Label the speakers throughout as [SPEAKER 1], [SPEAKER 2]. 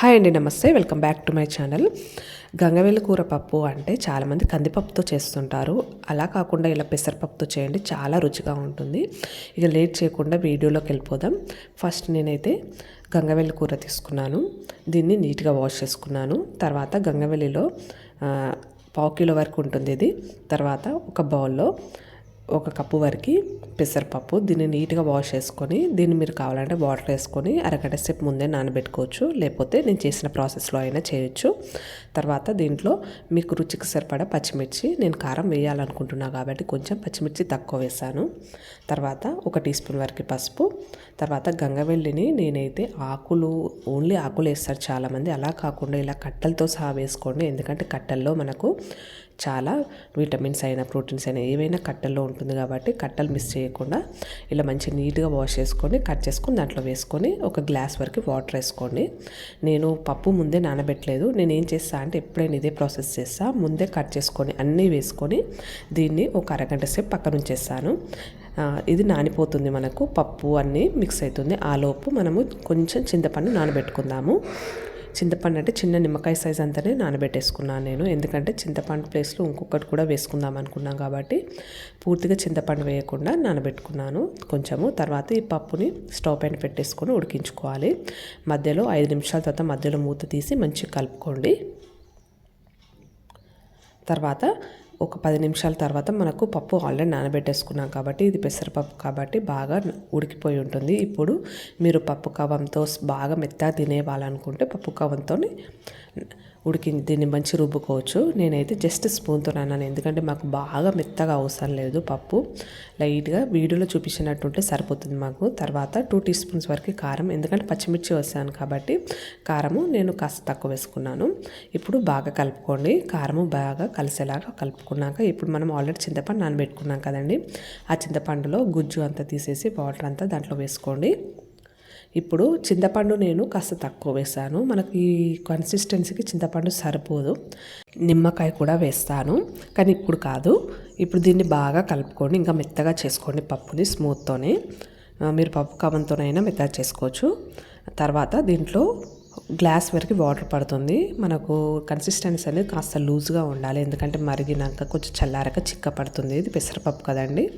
[SPEAKER 1] Hi అండి నమస్తే. Welcome back to my channel. గంగవేలు కూర పప్పు అంటే చాలామంది కందిపప్పుతో చేస్తుంటారు. అలా కాకుండా ఇలా పెసరపప్పుతో చేయండి చాలా రుచిగా ఉంటుంది. ఇక లేట్ చేయకుండా వీడియోలోకి వెళ్ళిపోదాం. ఫస్ట్ నేనైతే గంగవేలు కూర తీసుకున్నాను. దీన్ని నీట్గా వాష్ చేసుకున్నాను. తర్వాత గంగవెల్లిలో పావు కిలో వరకు ఉంటుంది ఇది. తర్వాత ఒక బౌల్లో ఒక కప్పు వరకు పెసరపప్పు దీన్ని నీట్గా వాష్ చేసుకొని దీన్ని మీరు కావాలంటే వాటర్ వేసుకొని అరగంట సేపు ముందే నానబెట్టుకోవచ్చు. లేకపోతే నేను చేసిన ప్రాసెస్లో అయినా చేయొచ్చు. తర్వాత దీంట్లో మీకు రుచికి సరిపడా పచ్చిమిర్చి నేను కారం వేయాలనుకుంటున్నా కాబట్టి కొంచెం పచ్చిమిర్చి తక్కువ వేసాను. తర్వాత ఒక టీ స్పూన్ వరకు పసుపు. తర్వాత గంగవెల్లిని నేనైతే ఆకులు ఓన్లీ ఆకులు వేస్తారు చాలామంది. అలా కాకుండా ఇలా కట్టెలతో సహా వేసుకోండి. ఎందుకంటే కట్టెల్లో మనకు చాలా విటమిన్స్ అయినా ప్రోటీన్స్ అయినా ఏవైనా కట్టెల్లో ఉంటుంది కాబట్టి కట్టెలు మిస్ చేయకుండా ఇలా మంచి నీట్గా వాష్ చేసుకొని కట్ చేసుకొని దాంట్లో వేసుకొని ఒక గ్లాస్ వరకు వాటర్ వేసుకోండి. నేను పప్పు ముందే నానబెట్టలేదు. నేను ఏం చేస్తా అంటే ఎప్పుడైనా ఇదే ప్రాసెస్ చేస్తా. ముందే కట్ చేసుకొని అన్నీ వేసుకొని దీన్ని ఒక అరగంట సేపు పక్కన ఉంచేస్తాను. ఇది నానిపోతుంది మనకు. పప్పు అన్నీ మిక్స్ అవుతుంది. ఆ లోపు మనము కొంచెం చింతపండు నానబెట్టుకుందాము. చింతపండు అంటే చిన్న నిమ్మకాయ సైజ్ అంతనే నానబెట్టేసుకున్నాను నేను. ఎందుకంటే చింతపండు ప్లేస్లో ఇంకొకటి కూడా వేసుకుందాం అనుకున్నాం కాబట్టి పూర్తిగా చింతపండు వేయకుండా నానబెట్టుకున్నాను కొంచెము. తర్వాత ఈ పప్పుని స్టవ్ పైన పెట్టేసుకొని ఉడికించుకోవాలి. మధ్యలో ఐదు నిమిషాల తర్వాత మధ్యలో మూత తీసి మంచిగా కలుపుకోండి. తర్వాత ఒక పది నిమిషాల తర్వాత మనకు పప్పు ఆల్రెడీ నానబెట్టేసుకున్నాం కాబట్టి ఇది పెసరపప్పు కాబట్టి బాగా ఉడికిపోయి ఉంటుంది. ఇప్పుడు మీరు పప్పు కవంతో బాగా మెత్తగా తినేవాలనుకుంటే పప్పు కవంతో ఉడికి దీన్ని మంచి రుబ్బుకోవచ్చు. నేనైతే జస్ట్ స్పూన్తో అన్నాను. ఎందుకంటే మాకు బాగా మెత్తగా అవసరం లేదు పప్పు. లైట్గా వీడియోలో చూపించినట్టుంటే సరిపోతుంది మాకు. తర్వాత టూ టీ స్పూన్స్ వరకు కారం. ఎందుకంటే పచ్చిమిర్చి వస్తాను కాబట్టి కారము నేను కాస్త తక్కువ వేసుకున్నాను. ఇప్పుడు బాగా కలుపుకోండి. కారము బాగా కలిసేలాగా కలుపుకున్నాక ఇప్పుడు మనం ఆల్రెడీ చింతపండు నానబెట్టుకున్నాం కదండి. ఆ చింతపండులో గుజ్జు అంతా తీసేసి వాటర్ అంతా దాంట్లో వేసుకోండి. ఇప్పుడు చింతపండు నేను కాస్త తక్కువ వేసాను. మనకి కన్సిస్టెన్సీకి చింతపండు సరిపోదు. నిమ్మకాయ కూడా వేస్తాను. కానీ ఇప్పుడు కాదు. ఇప్పుడు దీన్ని బాగా కలుపుకోండి ఇంకా మెత్తగా చేసుకోండి పప్పుని స్మూత్తోనే మీరు పప్పు కవంతోనైనా మెత్తగా చేసుకోవచ్చు. తర్వాత దీంట్లో గ్లాస్ వరకు వాటర్ పడుతుంది. మనకు కన్సిస్టెన్సీ అనేది కాస్త లూజ్గా ఉండాలి. ఎందుకంటే మరిగినాక కొంచెం చల్లారక చిక్క పడుతుంది. ఇది పెసరపప్పు కదండి.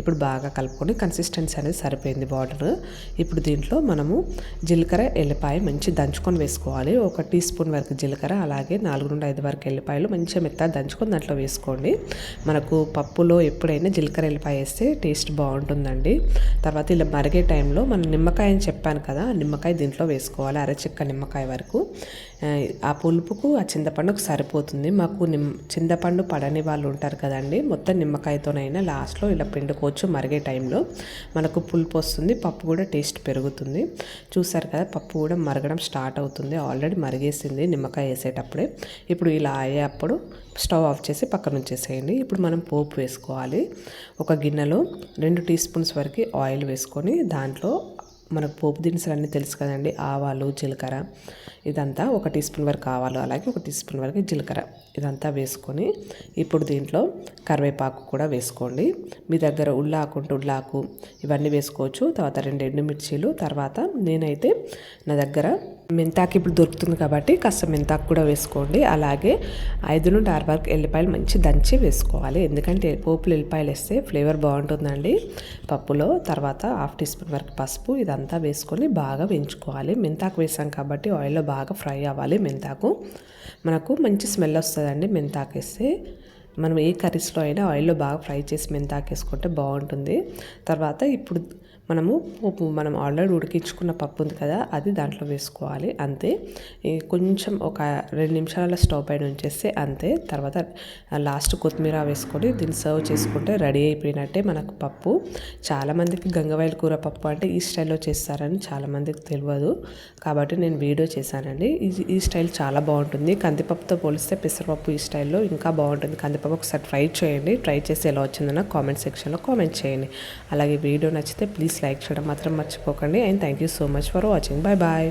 [SPEAKER 1] ఇప్పుడు బాగా కలుపుకొని కన్సిస్టెన్సీ అనేది సరిపోయింది వాటర్ ఇప్పుడు దీంట్లో మనము జీలకర్ర ఎల్లిపాయ మంచి దంచుకొని వేసుకోవాలి. ఒక టీ స్పూన్ వరకు జీలకర్ర అలాగే నాలుగు నుండి ఐదు వరకు ఎల్లిపాయలు మంచిగా మెత్తగా దంచుకొని దాంట్లో వేసుకోండి. మనకు పప్పులో ఎప్పుడైనా జీలకర్ర ఎల్లిపాయ వేస్తే టేస్ట్ బాగుంటుందండి. తర్వాత ఇలా మరిగే టైంలో మనం నిమ్మకాయ అని చెప్పాను కదా నిమ్మకాయ దీంట్లో వేసుకోవాలి. అరచిక్క నిమ్మకాయ వరకు. ఆ పులుపుకు ఆ చింతపండుకు సరిపోతుంది. మాకు నిమ్ చింతపండు పడని వాళ్ళు ఉంటారు కదండి మొత్తం నిమ్మకాయతోనైనా లాస్ట్లో ఇలా పిండుకో పిండుకోవచ్చు మరిగే టైంలో. మనకు పులుపు వస్తుంది పప్పు కూడా టేస్ట్ పెరుగుతుంది. చూసారు కదా పప్పు కూడా మరగడం స్టార్ట్ అవుతుంది. ఆల్రెడీ మరిగేసింది నిమ్మకాయ వేసేటప్పుడే. ఇప్పుడు ఇలా అయ్యేటప్పుడు స్టవ్ ఆఫ్ చేసి పక్కన ఉంచేసేయండి. ఇప్పుడు మనం పోపు వేసుకోవాలి. ఒక గిన్నెలో రెండు టీ స్పూన్స్ వరకు ఆయిల్ వేసుకొని దాంట్లో మనకు పోపు దినుసులు అన్నీ తెలుసు కదండి. ఆవాలు జీలకర్ర. ఇదంతా ఒక టీ స్పూన్ వరకు ఆవాలు అలాగే ఒక టీ స్పూన్ వరకు జీలకర్ర. ఇదంతా వేసుకొని ఇప్పుడు దీంట్లో కరివేపాకు కూడా వేసుకోండి. మీ దగ్గర ఉల్లాకు ఉంటే ఉల్లాకు ఇవన్నీ వేసుకోవచ్చు. తర్వాత రెండు ఎండుమిర్చీలు తర్వాత నేనైతే నా దగ్గర మెంతాకు ఇప్పుడు దొరుకుతుంది కాబట్టి కాస్త మెంతాకు కూడా వేసుకోండి. అలాగే ఐదు నుండి ఆరు వరకు ఎల్లిపాయలు మంచి దంచి వేసుకోవాలి. ఎందుకంటే పోపులు ఎల్లిపాయలు వేస్తే ఫ్లేవర్ బాగుంటుందండి. పప్పులో తర్వాత హాఫ్ టీ స్పూన్ వరకు పసుపు ఇదంతా వేసుకొని బాగా వేయించుకోవాలి. మెంతాకు వేసాం కాబట్టి ఆయిల్లో బాగా ఫ్రై అవ్వాలి మెంతాకు. మనకు మంచి స్మెల్ వస్తుందండి మెంతాకు వేస్తే. మనం ఏ కర్రీస్లో అయినా ఆయిల్లో బాగా ఫ్రై చేసి మెంతాకు వేసుకుంటే బాగుంటుంది. తర్వాత ఇప్పుడు మనము ఉప్పు మనం ఆల్రెడీ ఉడికించుకున్న పప్పు ఉంది కదా అది దాంట్లో వేసుకోవాలి అంతే. కొంచెం ఒక రెండు నిమిషాల స్టవ్ పైన ఉంచేస్తే అంతే. తర్వాత లాస్ట్ కొత్తిమీర వేసుకొని దీన్ని సర్వ్ చేసుకుంటే రెడీ అయిపోయినట్టే మనకు పప్పు. చాలామందికి గంగవాయల కూర పప్పు అంటే ఈ స్టైల్లో చేస్తారని చాలామందికి తెలియదు. కాబట్టి నేను వీడియో చేశానండి. ఈ స్టైల్ చాలా బాగుంటుంది. కందిపప్పుతో పోలిస్తే పెసరపప్పు ఈ స్టైల్లో ఇంకా బాగుంటుంది. కందిపప్పు ఒకసారి ట్రై చేయండి. ట్రై చేసి ఎలా వచ్చిందన్న కామెంట్ సెక్షన్లో కామెంట్ చేయండి. అలాగే వీడియో నచ్చితే ప్లీజ్ లైక్ చేయడం మాత్రం మర్చిపోకండి and thank you so much for watching. Bye bye.